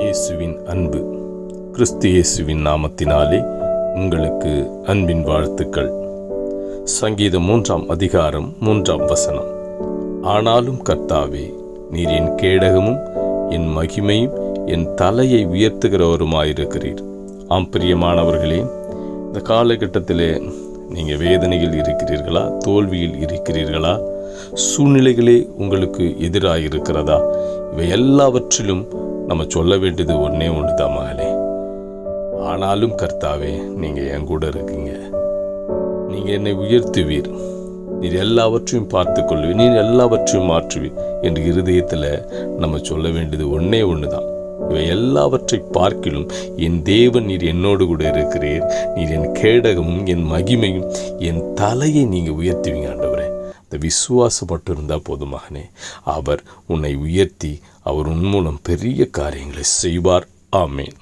இயேசுவின் அன்பு. கிறிஸ்து இயேசுவின் நாமத்தினாலே உங்களுக்கு அன்பின் வாழ்த்துக்கள். சங்கீதம் மூன்றாம் அதிகாரம் மூன்றாம் வசனம். ஆனாலும் கர்த்தாவே நீர் என் கேடகமும் என் மகிமையும் என் தலையை உயர்த்துகிறவருமாயிருக்கிறீர். ஆம் பிரியமானவர்களே இந்த காலகட்டத்திலே நீங்கள் வேதனையில் இருக்கிறீர்களா தோல்வியில் இருக்கிறீர்களா சூழ்நிலைகளே உங்களுக்கு எதிராக இருக்கிறதா இவை எல்லாவற்றிலும் நம்ம சொல்ல வேண்டியது ஒன்றே ஒன்று தான் மகளே. ஆனாலும் கர்த்தாவே நீங்கள் என் கூட இருக்கீங்க. நீங்கள் என்னை உயர்த்துவீர். நீர் எல்லாவற்றையும் பார்த்து கொள்வீர் நீர் எல்லாவற்றையும் மாற்றுவீர் என்று இருதயத்தில் நம்ம சொல்ல வேண்டியது ஒன்றே ஒன்று தான் இவை எல்லாவற்றை பார்க்கிலும் என் தேவன் நீர் என்னோடு கூட இருக்கிறீர். நீர் என் கேடகமும் என் மகிமையும் என் தலையை நீங்கள் உயர்த்துவீங்க ஆண்டவரே. இந்த விசுவாசம் மட்டும் இருந்தால் போதும் மகனே. அவர் உன்னை உயர்த்தி அவர் உன் மூலம் பெரிய காரியங்களை செய்வார். ஆமேன்.